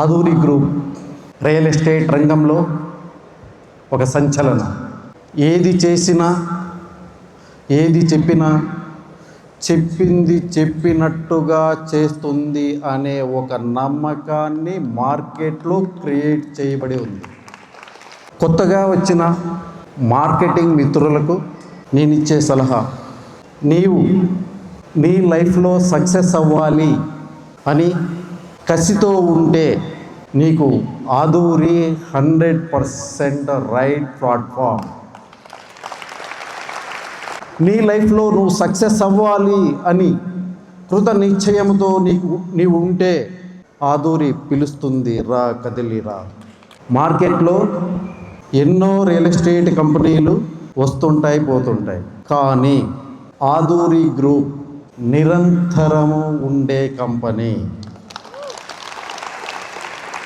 Aadhuri group real estate రంగంలో ఒక సంచలనం. ఏది చేసినా ఏది చెప్పినా చెప్పింది చెప్పినట్టుగా చేస్తుంది అనే ఒక నమ్మకాన్ని మార్కెట్లో క్రియేట్ చేయబడి ఉంది. కొత్తగా వచ్చిన మార్కెటింగ్ మిత్రులకు నేను ఇచ్చే సలహా నీవు నీ లైఫ్లో సక్సెస్ అవ్వాలి అని కసితో ఉంటే నీకు ఆదూరి హండ్రెడ్ పర్సెంట్ రైట్ ప్లాట్ఫామ్. నీ లైఫ్లో నువ్వు సక్సెస్ అవ్వాలి అని కృత నిశ్చయంతో నీకు నీవు ఉంటే ఆదూరి పిలుస్తుంది రా కదిలిరా మార్కెట్లో ఎన్నో రియల్ ఎస్టేట్ కంపెనీలు వస్తుంటాయి పోతుంటాయి. కానీ ఆదూరి గ్రూప్ నిరంతరము ఉండే కంపెనీ.